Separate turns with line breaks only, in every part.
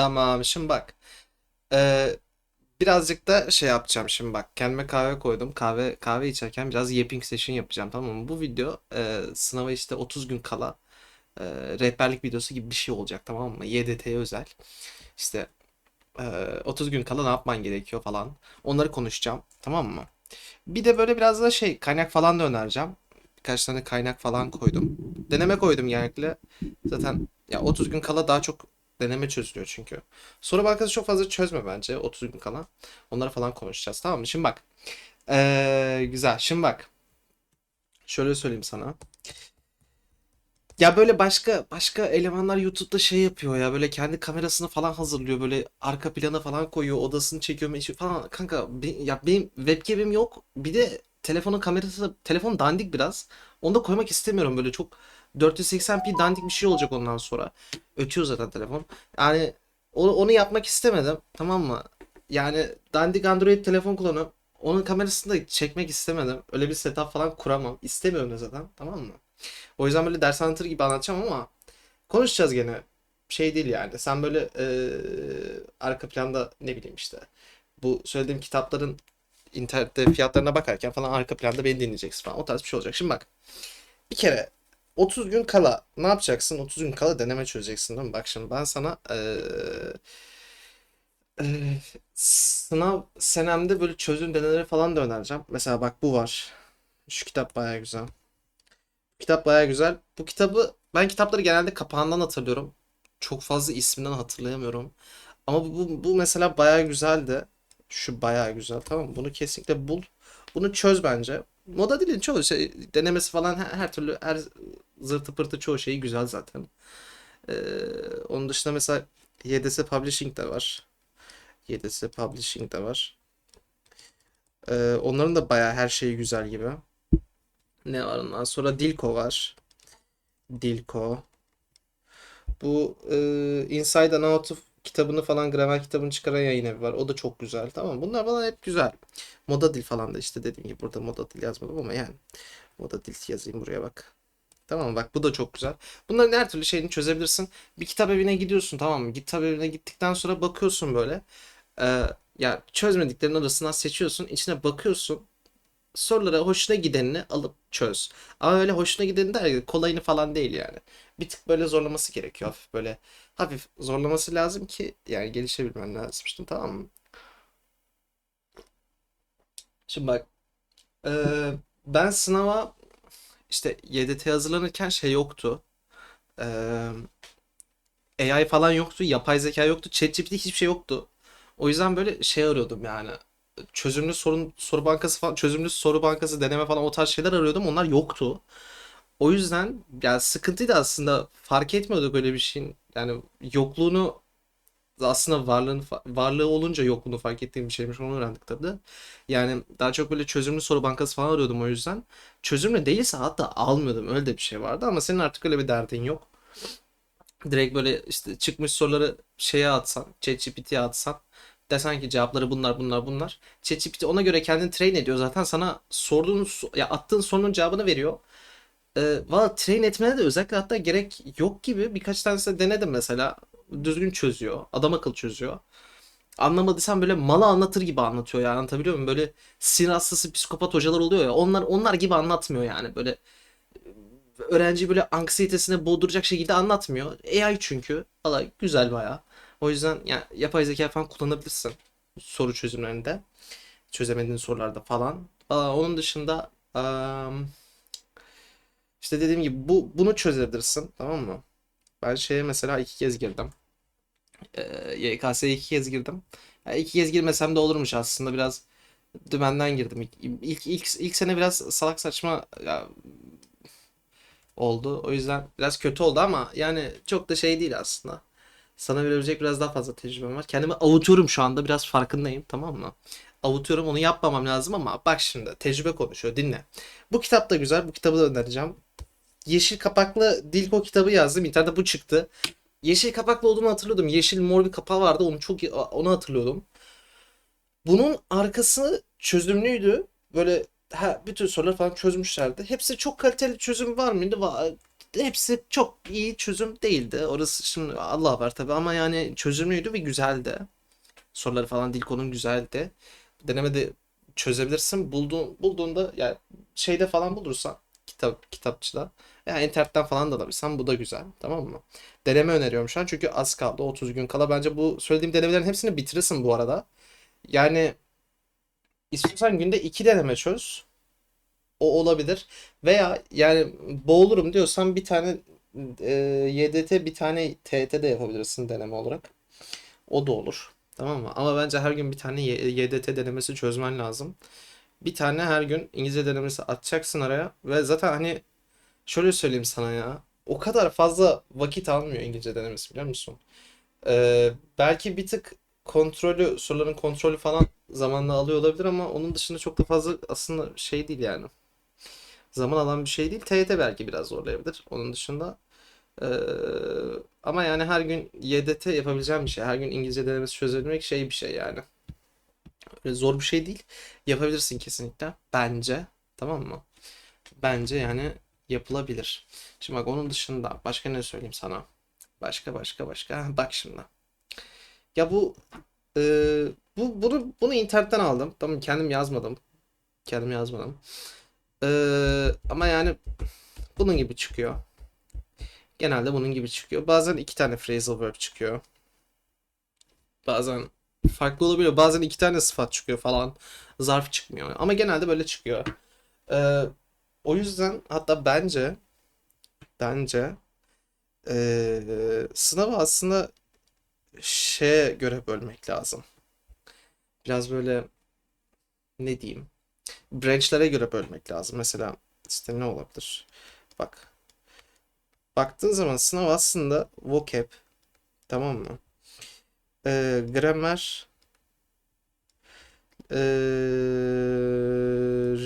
Tamam şimdi bak. Ee, birazcık da şey yapacağım şimdi bak. Kendime kahve koydum. Kahve kahve içerken biraz yapping session yapacağım tamam mı? Bu video e, sınava işte 30 gün kala e, rehberlik videosu gibi bir şey olacak tamam mı? YDT'ye özel. İşte e, 30 gün kala ne yapman gerekiyor falan. Onları konuşacağım tamam mı? Bir de böyle biraz da şey kaynak falan da önereceğim. Birkaç tane kaynak falan koydum. Deneme koydum genellikle. Zaten ya 30 gün kala daha çok deneme çözülüyor çünkü. Soru bankası çok fazla çözme bence 30 gün kala. Onları falan konuşacağız tamam mı? Şimdi bak. Ee, güzel. Şimdi bak. Şöyle söyleyeyim sana. Ya böyle başka başka elemanlar YouTube'da şey yapıyor ya böyle kendi kamerasını falan hazırlıyor böyle arka plana falan koyuyor odasını çekiyor meşhur falan kanka be- ya benim webcam'im yok bir de telefonun kamerası telefon dandik biraz onu da koymak istemiyorum böyle çok 480p dandik bir şey olacak ondan sonra ötüyor zaten telefon yani onu, onu yapmak istemedim tamam mı yani dandik Android telefon kullanıyorum onun kamerasını da çekmek istemedim öyle bir setup falan kuramam istemiyorum zaten tamam mı? O yüzden böyle ders anlatır gibi anlatacağım ama konuşacağız gene. Şey değil yani. Sen böyle eee, arka planda ne bileyim işte bu söylediğim kitapların internette fiyatlarına bakarken falan arka planda beni dinleyeceksin falan. O tarz bir şey olacak. Şimdi bak. Bir kere 30 gün kala ne yapacaksın? 30 gün kala deneme çözeceksin değil mi? Bak şimdi ben sana eee, eee, sınav senemde böyle çözüm denemeleri falan da önereceğim. Mesela bak bu var. Şu kitap baya güzel. Kitap baya güzel. Bu kitabı ben kitapları genelde kapağından hatırlıyorum. Çok fazla isminden hatırlayamıyorum. Ama bu, bu, bu mesela baya güzeldi. Şu baya güzel tamam mı? Bunu kesinlikle bul. Bunu çöz bence. Moda dilin çoğu şey denemesi falan her, her türlü her zırtı pırtı çoğu şeyi güzel zaten. Ee, onun dışında mesela YDS Publishing de var. YDS Publishing de var. Ee, onların da baya her şeyi güzel gibi. Ne var ondan sonra Dilko var. Dilko. Bu e, Inside and Out of kitabını falan gramer kitabını çıkaran yayın evi var. O da çok güzel. Tamam? Bunlar falan hep güzel. Moda dil falan da işte dediğim gibi burada moda dil yazmadım ama yani moda dil yazayım buraya bak. Tamam? Bak bu da çok güzel. Bunların her türlü şeyini çözebilirsin. Bir kitap evine gidiyorsun tamam mı? Kitap evine gittikten sonra bakıyorsun böyle. Ee, ya çözmediklerin arasından seçiyorsun. içine bakıyorsun sorulara hoşuna gidenini alıp çöz. Ama öyle hoşuna gideni der kolayını falan değil yani. Bir tık böyle zorlaması gerekiyor hafif böyle. Hafif zorlaması lazım ki yani gelişebilmen lazım işte tamam mı? Şimdi bak eee, ben sınava işte YDT hazırlanırken şey yoktu. Eee AI falan yoktu. Yapay zeka yoktu. ChatGPT hiçbir şey yoktu. O yüzden böyle şey arıyordum yani. Çözümlü sorun soru bankası falan çözümlü soru bankası deneme falan o tarz şeyler arıyordum. Onlar yoktu. O yüzden yani sıkıntıydı aslında. Fark etmiyorduk öyle bir şeyin. Yani yokluğunu aslında varlığını varlığı olunca yokluğunu fark ettiğim bir şeymiş. Onu öğrendik tabii de. Yani daha çok böyle çözümlü soru bankası falan arıyordum o yüzden. Çözümlü değilse hatta almıyordum. Öyle de bir şey vardı ama senin artık öyle bir derdin yok. Direkt böyle işte çıkmış soruları şeye atsan, ChatGPT'ye atsan desen ki cevapları bunlar bunlar bunlar. ChatGPT ona göre kendini train ediyor. Zaten sana sorduğun so- ya attığın sorunun cevabını veriyor. Ee, valla train etmene de özellikle hatta gerek yok gibi birkaç tanesini denedim mesela. Düzgün çözüyor. Adam akıl çözüyor. Anlamadıysan böyle malı anlatır gibi anlatıyor yani anlatabiliyor muyum? Böyle sinir hastası psikopat hocalar oluyor ya onlar onlar gibi anlatmıyor yani böyle öğrenci böyle anksiyetesine boğduracak şekilde anlatmıyor. AI çünkü. Valla güzel baya. O yüzden ya, yapay zeka falan kullanabilirsin. Soru çözümlerinde. Çözemediğin sorularda falan. Aa, onun dışında am, işte dediğim gibi bu bunu çözebilirsin. Tamam mı? Ben şeye mesela iki kez girdim. Ee, YKS'ye iki kez girdim. Ya iki kez girmesem de olurmuş aslında biraz dümenden girdim. İlk, ilk, ilk, ilk sene biraz salak saçma ya, oldu. O yüzden biraz kötü oldu ama yani çok da şey değil aslında. Sana verebilecek biraz daha fazla tecrübem var. Kendimi avutuyorum şu anda. Biraz farkındayım tamam mı? Avutuyorum onu yapmamam lazım ama bak şimdi tecrübe konuşuyor dinle. Bu kitap da güzel. Bu kitabı da önereceğim. Yeşil kapaklı Dilko kitabı yazdım. İnternette bu çıktı. Yeşil kapaklı olduğunu hatırlıyordum. Yeşil mor bir kapağı vardı. Onu çok onu hatırlıyordum. Bunun arkası çözümlüydü. Böyle ha, bütün soruları falan çözmüşlerdi. Hepsi çok kaliteli çözüm var mıydı? Va- hepsi çok iyi çözüm değildi. Orası şimdi Allah var tabii ama yani çözümlüydü ve güzeldi. Soruları falan dil konun güzeldi. Denemede çözebilirsin. Bulduğun, bulduğunda yani şeyde falan bulursan kitap kitapçıda veya internetten falan da alabilirsen bu da güzel. Tamam mı? Deneme öneriyorum şu an çünkü az kaldı. 30 gün kala bence bu söylediğim denemelerin hepsini bitirirsin bu arada. Yani istiyorsan günde iki deneme çöz. O olabilir. Veya yani boğulurum diyorsan bir tane e, YDT bir tane TET de yapabilirsin deneme olarak. O da olur. Tamam mı? Ama bence her gün bir tane YDT denemesi çözmen lazım. Bir tane her gün İngilizce denemesi atacaksın araya ve zaten hani şöyle söyleyeyim sana ya. O kadar fazla vakit almıyor İngilizce denemesi biliyor musun? Ee, belki bir tık kontrolü, soruların kontrolü falan zamanla alıyor olabilir ama onun dışında çok da fazla aslında şey değil yani. Zaman alan bir şey değil. TYT belki biraz zorlayabilir. Onun dışında ee, ama yani her gün YDT yapabileceğim bir şey. Her gün İngilizce denemesi çözebilmek şey bir şey yani. Öyle zor bir şey değil. Yapabilirsin kesinlikle. Bence. Tamam mı? Bence yani yapılabilir. Şimdi bak onun dışında başka ne söyleyeyim sana? Başka başka başka. Bak şimdi. Ya bu e, bu bunu bunu internetten aldım. Tamam kendim yazmadım. Kendim yazmadım. Ee, ama yani bunun gibi çıkıyor. Genelde bunun gibi çıkıyor. Bazen iki tane phrasal verb çıkıyor. Bazen farklı olabiliyor. Bazen iki tane sıfat çıkıyor falan. Zarf çıkmıyor. Ama genelde böyle çıkıyor. Ee, o yüzden hatta bence bence ee, sınavı aslında şeye göre bölmek lazım. Biraz böyle ne diyeyim? Branch'lere göre bölmek lazım. Mesela işte ne olabilir? Bak. Baktığın zaman sınav aslında vocab tamam mı? Ee, gramer ee,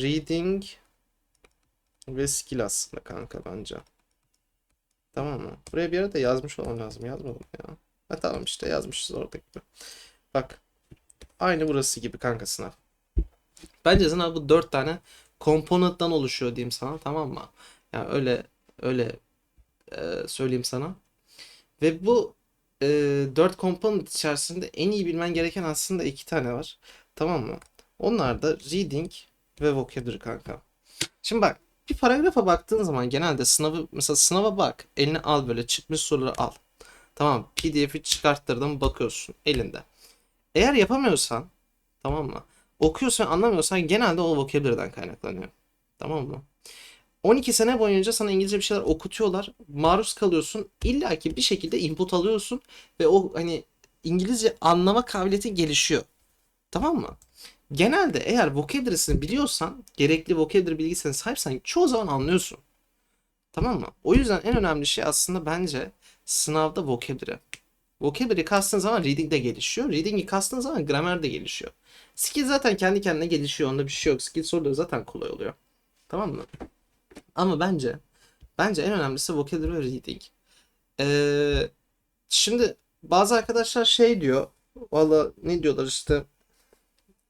reading ve skill aslında kanka bence. Tamam mı? Buraya bir yere de yazmış olmam lazım. Yazmadım ya. Ha, tamam işte yazmışız orada gibi. Bak. Aynı burası gibi kanka sınav. Bence sınav bu dört tane komponenttan oluşuyor diyeyim sana tamam mı? Yani öyle öyle e, söyleyeyim sana. Ve bu e, dört component içerisinde en iyi bilmen gereken aslında iki tane var. Tamam mı? Onlar da reading ve vocabulary kanka. Şimdi bak bir paragrafa baktığın zaman genelde sınavı mesela sınava bak. Eline al böyle çıkmış soruları al. Tamam PDF'i çıkarttırdım bakıyorsun elinde. Eğer yapamıyorsan tamam mı? Okuyorsan anlamıyorsan genelde o vocabulary'den kaynaklanıyor. Tamam mı? 12 sene boyunca sana İngilizce bir şeyler okutuyorlar. Maruz kalıyorsun. İlla ki bir şekilde input alıyorsun ve o hani İngilizce anlama kabiliyeti gelişiyor. Tamam mı? Genelde eğer vocabulary'sini biliyorsan, gerekli vocabulary bilgisine sahipsen çoğu zaman anlıyorsun. Tamam mı? O yüzden en önemli şey aslında bence sınavda vocabulary. Vocabulary kastığın zaman reading de gelişiyor. Reading'i kastığın zaman gramer de gelişiyor. Skill zaten kendi kendine gelişiyor. Onda bir şey yok. Skill soruları zaten kolay oluyor. Tamam mı? Ama bence bence en önemlisi vocabulary reading. Ee, şimdi bazı arkadaşlar şey diyor. Valla ne diyorlar işte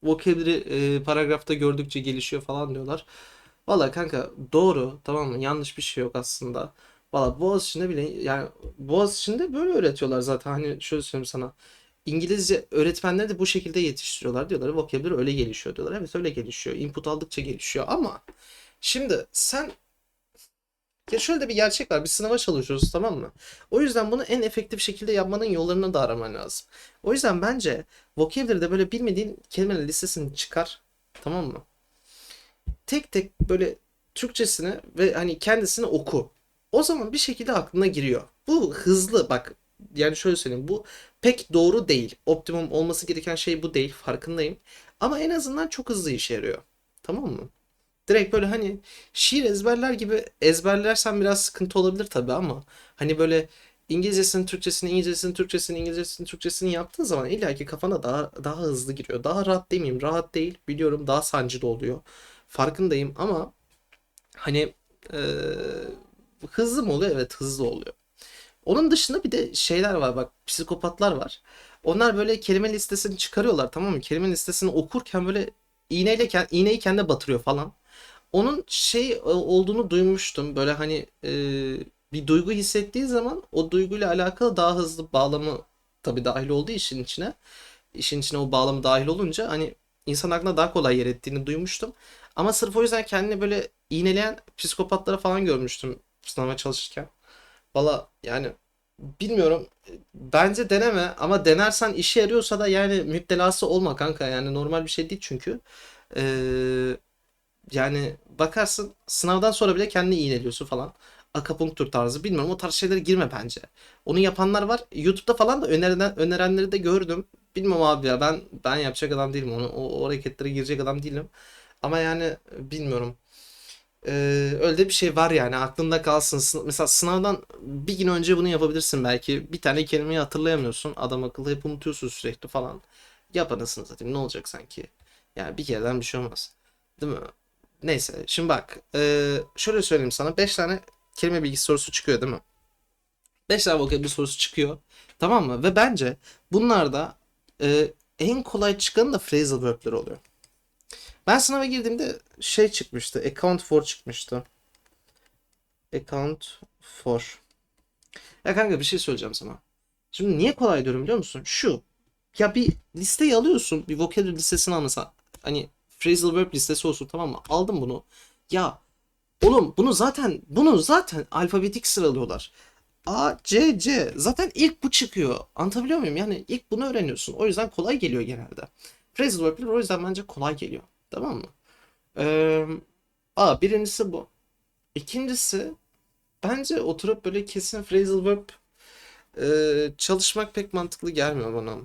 vocabulary e, paragrafta gördükçe gelişiyor falan diyorlar. Valla kanka doğru tamam mı? Yanlış bir şey yok aslında. Valla Boğaziçi'nde bile yani Boğaziçi'nde böyle öğretiyorlar zaten. Hani şöyle söyleyeyim sana. İngilizce öğretmenleri de bu şekilde yetiştiriyorlar diyorlar. Vocabulary öyle gelişiyor diyorlar. Evet öyle gelişiyor. Input aldıkça gelişiyor ama şimdi sen ya şöyle de bir gerçek var. Bir sınava çalışıyoruz tamam mı? O yüzden bunu en efektif şekilde yapmanın yollarını da araman lazım. O yüzden bence vocabulary'de böyle bilmediğin kelimeler listesini çıkar. Tamam mı? Tek tek böyle Türkçesini ve hani kendisini oku. O zaman bir şekilde aklına giriyor. Bu hızlı bak yani şöyle söyleyeyim bu pek doğru değil. Optimum olması gereken şey bu değil farkındayım. Ama en azından çok hızlı işe yarıyor. Tamam mı? Direkt böyle hani şiir ezberler gibi ezberlersen biraz sıkıntı olabilir tabii ama hani böyle İngilizcesini, Türkçesini, İngilizcesini, Türkçesini, İngilizcesini, Türkçesini yaptığın zaman illa ki kafana daha daha hızlı giriyor. Daha rahat demeyeyim, rahat değil biliyorum daha sancılı oluyor. Farkındayım ama hani eee, hızlı mı oluyor? Evet hızlı oluyor. Onun dışında bir de şeyler var bak psikopatlar var. Onlar böyle kelime listesini çıkarıyorlar tamam mı? Kelime listesini okurken böyle iğneyle iğneyi kendine batırıyor falan. Onun şey e, olduğunu duymuştum. Böyle hani e, bir duygu hissettiği zaman o duyguyla alakalı daha hızlı bağlamı tabii dahil olduğu işin içine. işin içine o bağlamı dahil olunca hani insan aklına daha kolay yer ettiğini duymuştum. Ama sırf o yüzden kendini böyle iğneleyen psikopatları falan görmüştüm sınava çalışırken. Valla yani bilmiyorum. Bence deneme ama denersen işe yarıyorsa da yani müptelası olma kanka. Yani normal bir şey değil çünkü. Ee, yani bakarsın sınavdan sonra bile kendini iğneliyorsun falan. Akupunktur tarzı bilmiyorum o tarz şeylere girme bence. Onu yapanlar var. YouTube'da falan da önerilen, önerenleri de gördüm. Bilmem abi ya ben ben yapacak adam değilim onu. O, o hareketlere girecek adam değilim. Ama yani bilmiyorum. Ee, öyle bir şey var yani aklında kalsın. Sın- Mesela sınavdan bir gün önce bunu yapabilirsin belki. Bir tane kelimeyi hatırlayamıyorsun. Adam akıllı hep unutuyorsun sürekli falan. Yap anasını satayım ne olacak sanki? Yani bir kereden bir şey olmaz. Değil mi? Neyse şimdi bak. ee, şöyle söyleyeyim sana. 5 tane kelime bilgisi sorusu çıkıyor değil mi? 5 tane vokabülü sorusu çıkıyor. Tamam mı? Ve bence bunlarda ee, en kolay çıkanı da phrasal verb'ler oluyor. Ben sınava girdiğimde şey çıkmıştı. Account for çıkmıştı. Account for. Ya kanka bir şey söyleyeceğim sana. Şimdi niye kolay diyorum biliyor musun? Şu. Ya bir listeyi alıyorsun. Bir vocabulary listesini al mesela. Hani phrasal verb listesi olsun tamam mı? Aldım bunu. Ya oğlum bunu zaten bunu zaten alfabetik sıralıyorlar. A, C, C. Zaten ilk bu çıkıyor. Anlatabiliyor muyum? Yani ilk bunu öğreniyorsun. O yüzden kolay geliyor genelde. Phrasal verb'ler o yüzden bence kolay geliyor. Tamam mı? Ee, a, birincisi bu. İkincisi bence oturup böyle kesin phrasal verb e, çalışmak pek mantıklı gelmiyor bana.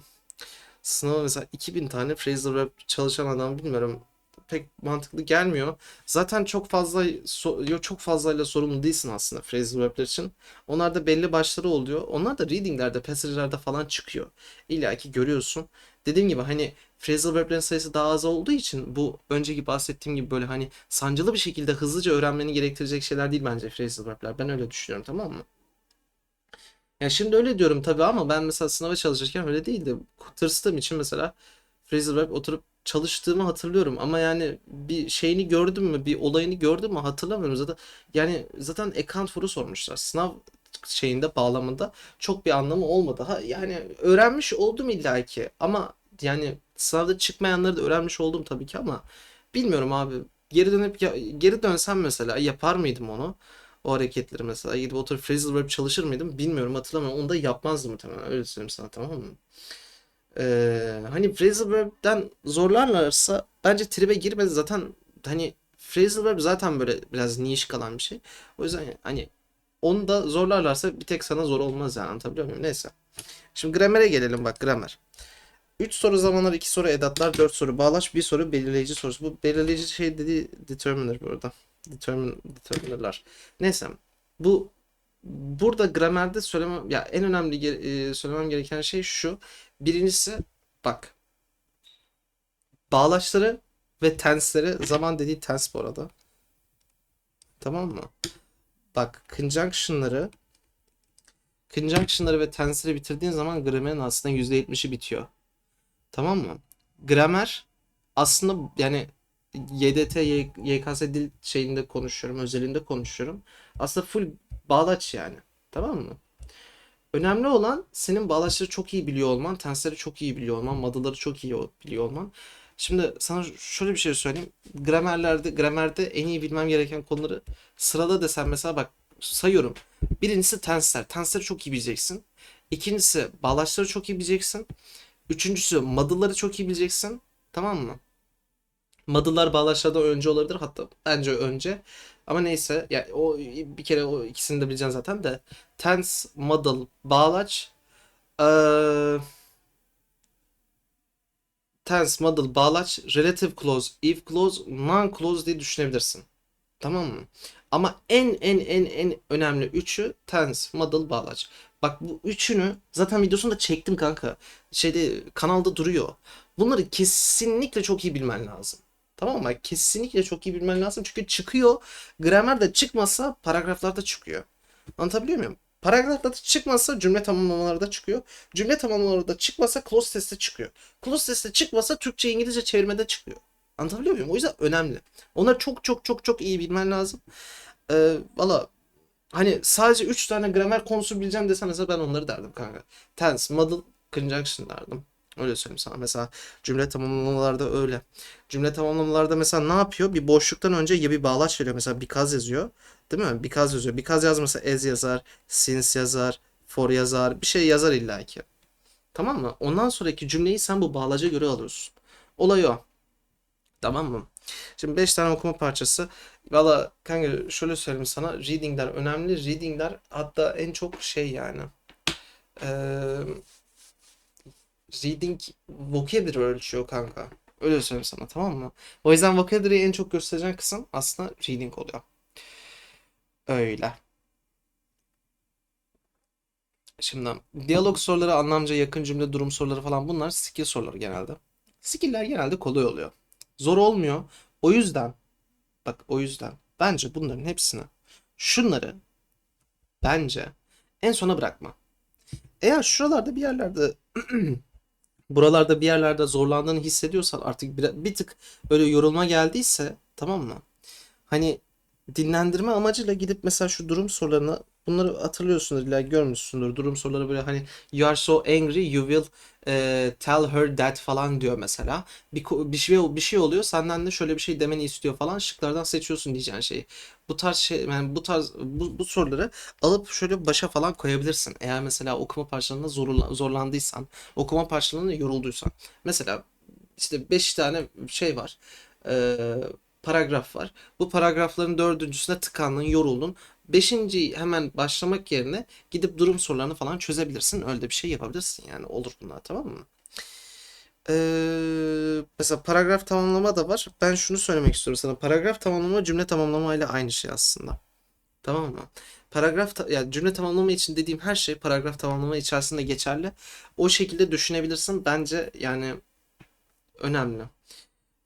Sınava mesela 2000 tane phrasal verb çalışan adam bilmiyorum pek mantıklı gelmiyor. Zaten çok fazla so- çok fazlayla sorumlu değilsin aslında phrasal verb'ler için. Onlar da belli başları oluyor. Onlar da readinglerde, passage'lerde falan çıkıyor. İlla ki görüyorsun. Dediğim gibi hani phrasal verb'lerin sayısı daha az olduğu için bu önceki bahsettiğim gibi böyle hani sancılı bir şekilde hızlıca öğrenmeni gerektirecek şeyler değil bence phrasal verb'ler. Ben öyle düşünüyorum tamam mı? Ya şimdi öyle diyorum tabii ama ben mesela sınava çalışırken öyle değildi. Tırstığım için mesela phrasal verb oturup çalıştığımı hatırlıyorum ama yani bir şeyini gördüm mü, bir olayını gördüm mü hatırlamıyorum zaten. Yani zaten account for'u sormuşlar. Sınav şeyinde bağlamında çok bir anlamı olmadı. Ha, yani öğrenmiş oldum illaki ama yani sınavda çıkmayanları da öğrenmiş oldum tabii ki ama bilmiyorum abi. Geri dönüp geri dönsem mesela yapar mıydım onu? O hareketleri mesela gidip oturup phrasal verb çalışır mıydım? Bilmiyorum hatırlamıyorum. Onu da yapmazdım muhtemelen. Öyle söyleyeyim sana tamam mı? Ee, hani phrasal verb'den zorlarlarsa bence tribe girmedi zaten hani verb zaten böyle biraz niş kalan bir şey. O yüzden hani onu da zorlarlarsa bir tek sana zor olmaz yani anlatabiliyor muyum? Neyse. Şimdi gramere gelelim bak gramer. 3 soru zamanlar, 2 soru edatlar, 4 soru bağlaç, bir soru belirleyici sorusu. Bu belirleyici şey dediği determiner bu arada. Determin, determinerlar. Neyse. Bu burada gramerde söylemem ya en önemli e, söylemem gereken şey şu. Birincisi bak bağlaçları ve tensleri zaman dediği tens bu arada. Tamam mı? Bak conjunction'ları conjunction'ları ve tensleri bitirdiğin zaman gramerin aslında %70'i bitiyor. Tamam mı? Gramer aslında yani YDT, YKS dil şeyinde konuşuyorum, özelinde konuşuyorum. Aslında full bağlaç yani. Tamam mı? Önemli olan senin bağlaçları çok iyi biliyor olman, tensleri çok iyi biliyor olman, modulları çok iyi biliyor olman. Şimdi sana şöyle bir şey söyleyeyim. Gramerlerde, gramerde en iyi bilmem gereken konuları sırala desem mesela bak sayıyorum. Birincisi tensler. Tensleri çok iyi bileceksin. İkincisi bağlaçları çok iyi bileceksin. Üçüncüsü modulları çok iyi bileceksin. Tamam mı? Modullar bağlaçlardan önce olabilir hatta bence önce. Ama neyse ya o bir kere o ikisini de bileceksin zaten de. Tense, model, bağlaç, eee tense, model, bağlaç, relative clause, if clause, non clause diye düşünebilirsin. Tamam mı? Ama en en en en önemli üçü tense, model, bağlaç. Bak bu üçünü zaten videosunu da çektim kanka. Şeyde kanalda duruyor. Bunları kesinlikle çok iyi bilmen lazım. Tamam mı? Kesinlikle çok iyi bilmen lazım. Çünkü çıkıyor. Gramer de çıkmasa paragraflarda çıkıyor. Anlatabiliyor muyum? Paragraflarda çıkmasa cümle tamamlamaları da çıkıyor. Cümle tamamlamaları da çıkmasa clause testi çıkıyor. Clause testi çıkmasa Türkçe İngilizce çevirmede çıkıyor. Anlatabiliyor muyum? O yüzden önemli. Onları çok çok çok çok iyi bilmen lazım. Ee, valla hani sadece 3 tane gramer konusu bileceğim desen mesela ben onları derdim kanka. Tense, modal, conjunction derdim. Öyle söyleyeyim sana. Mesela cümle tamamlamalarda öyle. Cümle tamamlamalarda mesela ne yapıyor? Bir boşluktan önce ya bir bağlaç veriyor. Mesela because yazıyor. Değil mi? Because yazıyor. Because yazmasa as yazar, since yazar, for yazar. Bir şey yazar illaki. Tamam mı? Ondan sonraki cümleyi sen bu bağlaca göre alıyorsun. Olay o. Tamam mı? Şimdi 5 tane okuma parçası. Valla kanka şöyle söyleyeyim sana. Reading'ler önemli. Reading'ler hatta en çok şey yani. Eee reading vocabulary ölçüyor kanka. Öyle söyleyeyim sana tamam mı? O yüzden vocabulary'i en çok göstereceğin kısım aslında reading oluyor. Öyle. Şimdi diyalog soruları, anlamca yakın cümle, durum soruları falan bunlar skill soruları genelde. Skill'ler genelde kolay oluyor. Zor olmuyor. O yüzden bak o yüzden bence bunların hepsini şunları bence en sona bırakma. Eğer şuralarda bir yerlerde buralarda bir yerlerde zorlandığını hissediyorsan artık bir, bir tık böyle yorulma geldiyse tamam mı? Hani dinlendirme amacıyla gidip mesela şu durum sorularını bunları hatırlıyorsundur illa görmüşsündür. Durum soruları böyle hani you are so angry you will e, tell her that falan diyor mesela. Bir, bir şey bir şey oluyor senden de şöyle bir şey demeni istiyor falan şıklardan seçiyorsun diyeceğin şeyi. Bu tarz şey yani bu tarz bu, bu soruları alıp şöyle başa falan koyabilirsin. Eğer mesela okuma parçalarında zorla- zorlandıysan, okuma parçalarında yorulduysan. Mesela işte 5 tane şey var. Ee, paragraf var. Bu paragrafların dördüncüsüne tıkandın, yoruldun. Beşinci hemen başlamak yerine gidip durum sorularını falan çözebilirsin. Öyle bir şey yapabilirsin yani. Olur bunlar tamam mı? Ee, mesela paragraf tamamlama da var. Ben şunu söylemek istiyorum sana. Paragraf tamamlama cümle tamamlama ile aynı şey aslında. Tamam mı? Paragraf ta- yani cümle tamamlama için dediğim her şey paragraf tamamlama içerisinde geçerli. O şekilde düşünebilirsin. Bence yani önemli.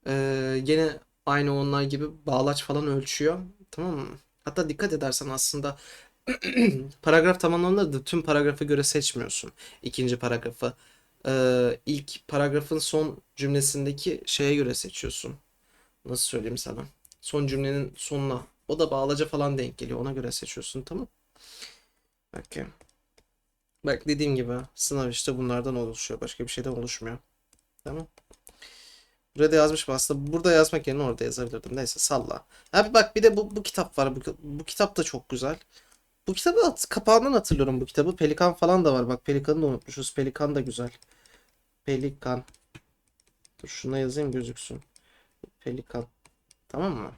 Ee, gene aynı onlar gibi bağlaç falan ölçüyor. Tamam mı? Hatta dikkat edersen aslında paragraf tamamlanır da tüm paragrafı göre seçmiyorsun. İkinci paragrafı. Ee, ilk paragrafın son cümlesindeki şeye göre seçiyorsun. Nasıl söyleyeyim sana? Son cümlenin sonuna. O da bağlaca falan denk geliyor. Ona göre seçiyorsun tamam. Bak, bak dediğim gibi sınav işte bunlardan oluşuyor. Başka bir şeyden oluşmuyor. Tamam. Buraya da yazmışım aslında. Burada yazmak yerine orada yazabilirdim. Neyse salla. Abi bak bir de bu, bu kitap var. Bu, bu kitap da çok güzel. Bu kitabı hat- kapağından hatırlıyorum bu kitabı. Pelikan falan da var. Bak Pelikan'ı da unutmuşuz. Pelikan da güzel. Pelikan. Dur şuna yazayım gözüksün. Pelikan. Tamam mı?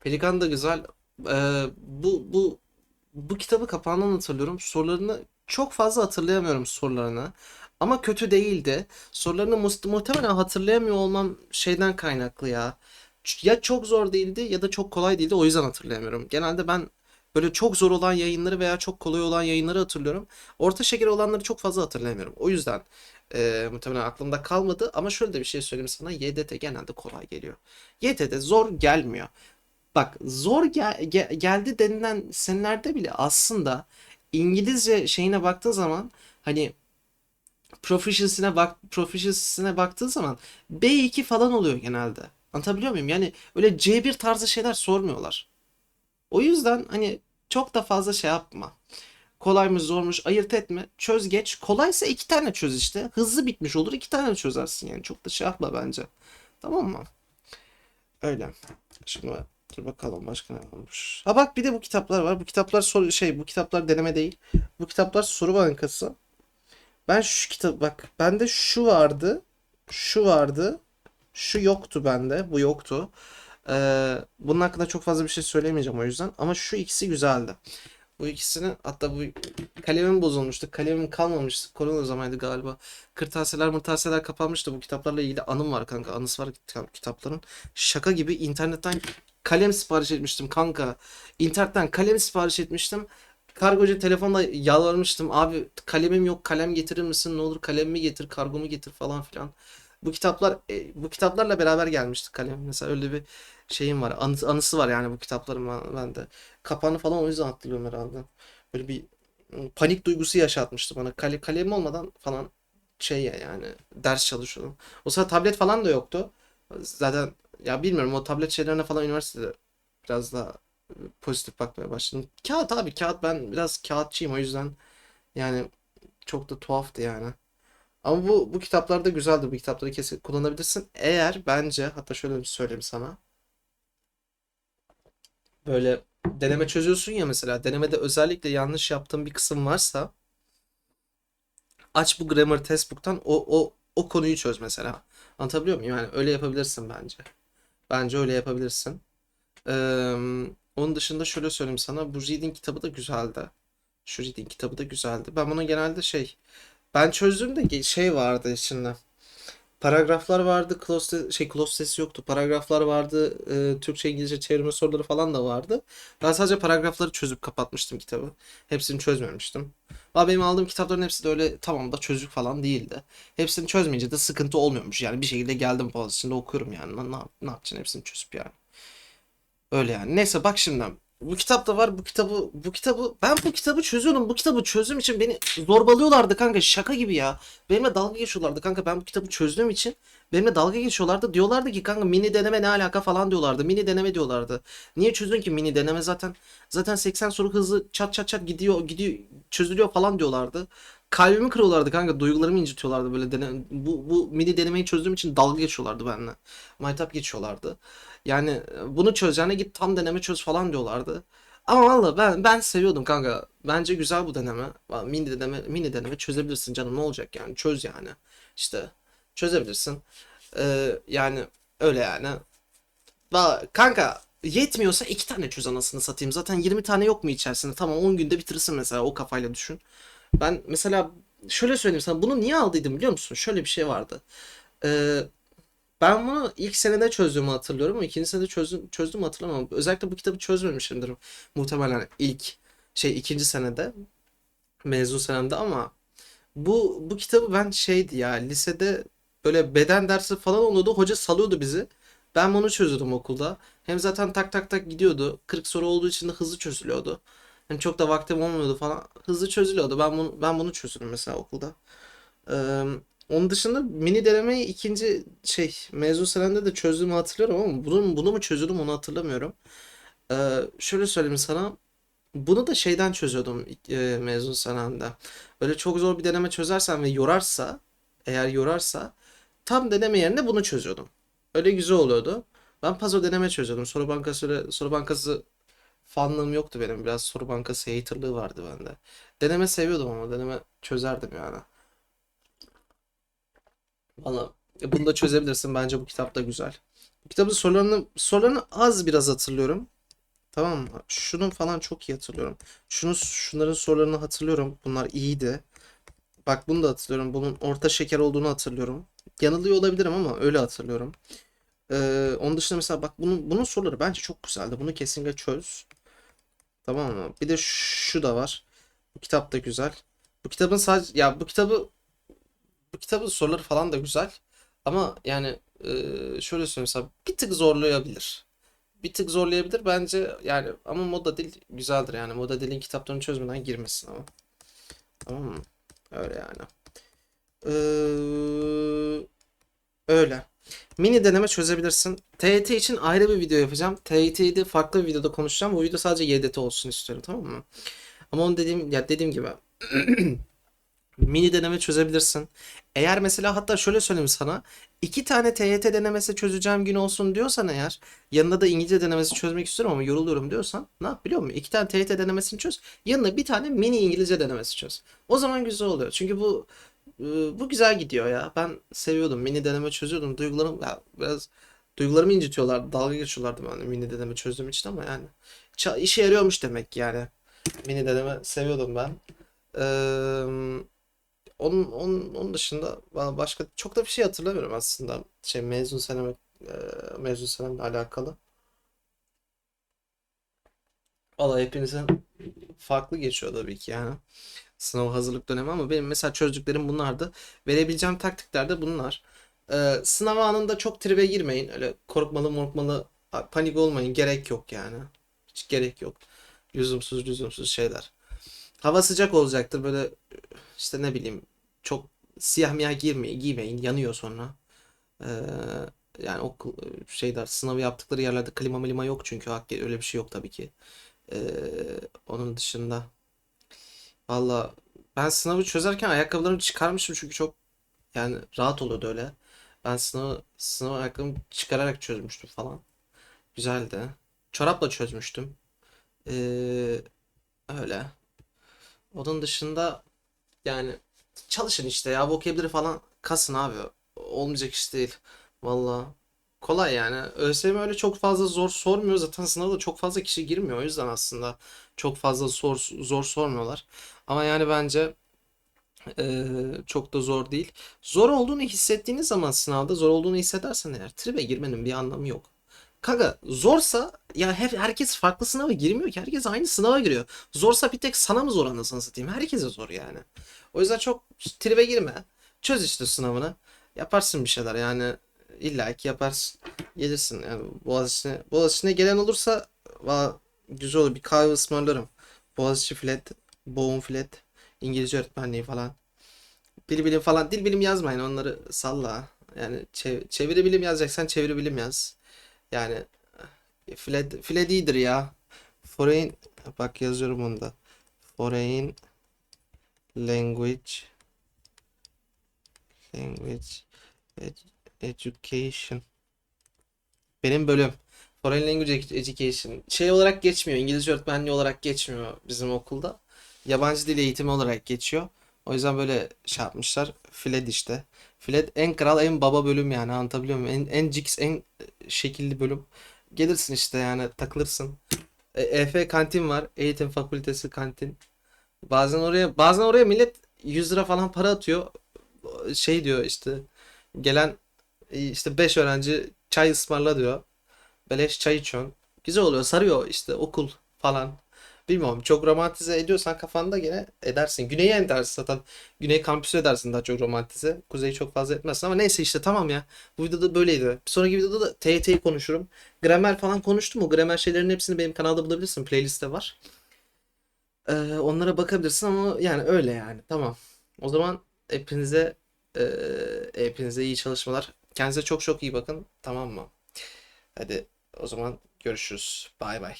Pelikan da güzel. Ee, bu bu bu kitabı kapağından hatırlıyorum. Sorularını çok fazla hatırlayamıyorum sorularını. Ama kötü değildi. Sorularını mus- muhtemelen hatırlayamıyor olmam şeyden kaynaklı ya. Ya çok zor değildi ya da çok kolay değildi. O yüzden hatırlayamıyorum. Genelde ben böyle çok zor olan yayınları veya çok kolay olan yayınları hatırlıyorum. Orta şeker olanları çok fazla hatırlayamıyorum. O yüzden e, muhtemelen aklımda kalmadı. Ama şöyle de bir şey söyleyeyim sana. YDT genelde kolay geliyor. YTT zor gelmiyor. Bak zor gel- ge- geldi denilen senelerde bile aslında İngilizce şeyine baktığın zaman hani proficiency'ne bak proficiency'ne baktığın zaman B2 falan oluyor genelde. Anlatabiliyor muyum? Yani öyle C1 tarzı şeyler sormuyorlar. O yüzden hani çok da fazla şey yapma. Kolaymış zormuş ayırt etme. Çöz geç. Kolaysa iki tane çöz işte. Hızlı bitmiş olur iki tane çözersin yani. Çok da şey yapma bence. Tamam mı? Öyle. Şimdi dur bakalım başka ne olmuş. Ha bak bir de bu kitaplar var. Bu kitaplar soru şey bu kitaplar deneme değil. Bu kitaplar soru bankası. Ben şu kitap bak bende şu vardı. Şu vardı. Şu yoktu bende. Bu yoktu. Ee, bunun hakkında çok fazla bir şey söylemeyeceğim o yüzden. Ama şu ikisi güzeldi. Bu ikisini hatta bu kalemim bozulmuştu. Kalemim kalmamıştı. Korona zamanıydı galiba. Kırtasiyeler mırtasiyeler kapanmıştı. Bu kitaplarla ilgili anım var kanka. Anısı var kitap- kitapların. Şaka gibi internetten kalem sipariş etmiştim kanka. İnternetten kalem sipariş etmiştim. Kargocu telefonla yalvarmıştım. Abi kalemim yok kalem getirir misin? Ne olur kalemimi getir kargomu getir falan filan. Bu kitaplar e, bu kitaplarla beraber gelmişti kalem. Mesela öyle bir şeyim var. Anı- anısı var yani bu kitapların ben- bende. Kapağını falan o yüzden hatırlıyorum herhalde. Böyle bir ıı, panik duygusu yaşatmıştı bana. Kale, kalem olmadan falan şey ya yani ders çalışıyordum. O sırada tablet falan da yoktu. Zaten ya bilmiyorum o tablet şeylerine falan üniversitede biraz daha pozitif bakmaya başladım. Kağıt abi kağıt ben biraz kağıtçıyım o yüzden yani çok da tuhaftı yani. Ama bu bu kitaplar da güzeldir. Bu kitapları kesin kullanabilirsin. Eğer bence hatta şöyle bir söyleyeyim sana. Böyle deneme çözüyorsun ya mesela. Denemede özellikle yanlış yaptığın bir kısım varsa aç bu Grammar Textbook'tan o o o konuyu çöz mesela. Anlatabiliyor muyum? Yani öyle yapabilirsin bence. Bence öyle yapabilirsin. Ee, onun dışında şöyle söyleyeyim sana. Bu Reading kitabı da güzeldi. Şu Reading kitabı da güzeldi. Ben bunu genelde şey ben çözdüğümde şey vardı içinde. Paragraflar vardı. Close şey close sesi yoktu. Paragraflar vardı. e, Türkçe İngilizce çevirme soruları falan da vardı. Ben sadece paragrafları çözüp kapatmıştım kitabı. Hepsini çözmemiştim. Ama benim aldığım kitapların hepsi de öyle tamam da çözük falan değildi. Hepsini çözmeyince de sıkıntı olmuyormuş. Yani bir şekilde geldim Boğaziçi'nde okuyorum yani. Ne, ne yapacaksın hepsini çözüp yani. Öyle yani. Neyse bak şimdi. Bu kitap da var. Bu kitabı bu kitabı ben bu kitabı çözüyorum. Bu kitabı çözdüğüm için beni zorbalıyorlardı kanka. Şaka gibi ya. Benimle dalga geçiyorlardı kanka. Ben bu kitabı çözdüğüm için benimle dalga geçiyorlardı. Diyorlardı ki kanka mini deneme ne alaka falan diyorlardı. Mini deneme diyorlardı. Niye çözdün ki mini deneme zaten zaten 80 soru hızlı çat çat çat gidiyor gidiyor çözülüyor falan diyorlardı. Kalbimi kırıyorlardı kanka. Duygularımı incitiyorlardı böyle dene bu bu mini denemeyi çözdüğüm için dalga geçiyorlardı benimle. Maytap geçiyorlardı. Yani e, bunu çözeceğine git tam deneme çöz falan diyorlardı. Ama valla ben ben seviyordum kanka. Bence güzel bu deneme. Mini deneme mini deneme çözebilirsin canım ne olacak yani çöz yani. İşte çözebilirsin. Ee, yani öyle yani. Valla kanka yetmiyorsa iki tane çöz anasını satayım. Zaten 20 tane yok mu içerisinde? Tamam 10 günde bitirirsin mesela o kafayla düşün. Ben mesela şöyle söyleyeyim sana bunu niye aldıydım biliyor musun? Şöyle bir şey vardı. Ee, ben bunu ilk senede çözdüğümü hatırlıyorum ama ikinci senede çözdüm, çözdüm hatırlamam. Özellikle bu kitabı çözmemişimdir muhtemelen ilk şey ikinci senede mezun senemde ama bu bu kitabı ben şeydi ya lisede böyle beden dersi falan oluyordu. Hoca salıyordu bizi. Ben bunu çözüyordum okulda. Hem zaten tak tak tak gidiyordu. 40 soru olduğu için de hızlı çözülüyordu. Hem çok da vaktim olmuyordu falan. Hızlı çözülüyordu. Ben bunu ben bunu çözdüm mesela okulda. Ee, onun dışında mini denemeyi ikinci şey mezun senemde de çözdüğümü hatırlıyorum ama bunu, bunu mu çözüyordum onu hatırlamıyorum. Ee, şöyle söyleyeyim sana. Bunu da şeyden çözüyordum e, mezun senemde. Böyle çok zor bir deneme çözersen ve yorarsa eğer yorarsa tam deneme yerine bunu çözüyordum. Öyle güzel oluyordu. Ben puzzle deneme çözüyordum. Soru bankası öyle, soru bankası fanlığım yoktu benim. Biraz soru bankası haterlığı vardı bende. Deneme seviyordum ama deneme çözerdim yani. Valla e, bunu da çözebilirsin. Bence bu kitap da güzel. Bu kitabın sorularını sorularını az biraz hatırlıyorum. Tamam mı? Şunun falan çok iyi hatırlıyorum. Şunu şunların sorularını hatırlıyorum. Bunlar iyiydi. Bak bunu da hatırlıyorum. Bunun orta şeker olduğunu hatırlıyorum. Yanılıyor olabilirim ama öyle hatırlıyorum. Ee, onun dışında mesela bak bunun bunun soruları bence çok güzeldi. Bunu kesinlikle çöz. Tamam mı? Bir de şu da var. Bu kitap da güzel. Bu kitabın sadece ya bu kitabı bu kitabın soruları falan da güzel. Ama yani e, şöyle söyleyeyim bir tık zorlayabilir. Bir tık zorlayabilir bence yani ama Moda Dil güzeldir yani. Moda Dil'in kitaplarını çözmeden girmesin ama. Tamam mı? Öyle yani. Ee, öyle. Mini deneme çözebilirsin. TYT için ayrı bir video yapacağım. TYT'yi de farklı bir videoda konuşacağım. Bu video sadece YDT olsun istiyorum tamam mı? Ama onu dediğim ya dediğim gibi mini deneme çözebilirsin. Eğer mesela hatta şöyle söyleyeyim sana. iki tane TYT denemesi çözeceğim gün olsun diyorsan eğer yanında da İngilizce denemesi çözmek istiyorum ama yoruluyorum diyorsan ne yap biliyor musun? İki tane TYT denemesini çöz. Yanına bir tane mini İngilizce denemesi çöz. O zaman güzel oluyor. Çünkü bu e, bu güzel gidiyor ya. Ben seviyordum. Mini deneme çözüyordum. Duygularım ya biraz duygularımı incitiyorlardı. Dalga geçiyorlardı ben mini deneme çözdüğüm için ama yani işe yarıyormuş demek yani. Mini deneme seviyordum ben. Eee onun, onun, onun dışında başka çok da bir şey hatırlamıyorum aslında. Şey mezun seneme mezun senemle alakalı. Valla hepinizin farklı geçiyor tabii ki yani. Sınav hazırlık dönemi ama benim mesela çözdüklerim bunlardı. Verebileceğim taktikler de bunlar. Ee, sınav anında çok tribe girmeyin. Öyle korkmalı morkmalı panik olmayın. Gerek yok yani. Hiç gerek yok. Lüzumsuz lüzumsuz şeyler. Hava sıcak olacaktır. Böyle işte ne bileyim çok siyah miyah girmeyin, giymeyin. Yanıyor sonra. Ee, Yani okul şeyler sınavı yaptıkları yerlerde klima milima yok çünkü hak öyle bir şey yok tabii ki. Ee, onun dışında valla ben sınavı çözerken ayakkabılarımı çıkarmışım çünkü çok yani rahat oluyordu öyle. Ben sınavı sınav ayakkabımı çıkararak çözmüştüm falan. Güzeldi. Çorapla çözmüştüm. Ee, öyle. Onun dışında yani çalışın işte ya vocabulary falan kasın abi. Olmayacak iş değil. Valla. Kolay yani. ÖSYM öyle çok fazla zor sormuyor. Zaten sınavda çok fazla kişi girmiyor. O yüzden aslında çok fazla zor, zor sormuyorlar. Ama yani bence eee, çok da zor değil. Zor olduğunu hissettiğiniz zaman sınavda zor olduğunu hissedersen eğer tribe girmenin bir anlamı yok. Kanka zorsa ya hep herkes farklı sınava girmiyor ki. Herkes aynı sınava giriyor. Zorsa bir tek sana mı zor anasını satayım? Herkese zor yani. O yüzden çok tribe girme. Çöz işte sınavını. Yaparsın bir şeyler yani illa ki yaparsın. Gelirsin yani Boğaziçi'ne. Boğaziçi'ne gelen olursa va güzel olur. Bir kahve ısmarlarım. Boğaziçi Flat, Boğum Flat, İngilizce öğretmenliği falan. Dil bilim falan. Dil bilim yazmayın onları salla. Yani çev- çeviri bilim yazacaksan çeviri bilim yaz. Yani Flat, Flat iyidir ya. Foreign bak yazıyorum onu da. Foreign language language ed- education. Benim bölüm. Foreign Language Ed- Education. Şey olarak geçmiyor. İngilizce öğretmenliği olarak geçmiyor bizim okulda. Yabancı dil eğitimi olarak geçiyor. O yüzden böyle şey yapmışlar. FLED işte. FLED en kral en baba bölüm yani anlatabiliyor muyum? En, en cix en şekilli bölüm. Gelirsin işte yani takılırsın. E, EF kantin var. Eğitim Fakültesi kantin. Bazen oraya bazen oraya millet 100 lira falan para atıyor. Şey diyor işte gelen e, işte 5 öğrenci çay ısmarla diyor. Beleş çay içiyorsun. Güzel oluyor, sarıyor işte okul falan. Bilmiyorum çok romantize ediyorsan kafanda gene edersin. Güney'e edersin zaten. Güney kampüsü edersin daha çok romantize. Kuzeyi çok fazla etmezsin ama neyse işte tamam ya. Bu videoda böyleydi. Bir sonraki videoda da TYT'yi konuşurum. Gramer falan konuştum. O gramer şeylerin hepsini benim kanalda bulabilirsin. Playlist'te var. Ee, onlara bakabilirsin ama yani öyle yani. Tamam. O zaman hepinize e, hepinize iyi çalışmalar. Kendinize çok çok iyi bakın. Tamam mı? Hadi o zaman görüşürüz. Bay bay.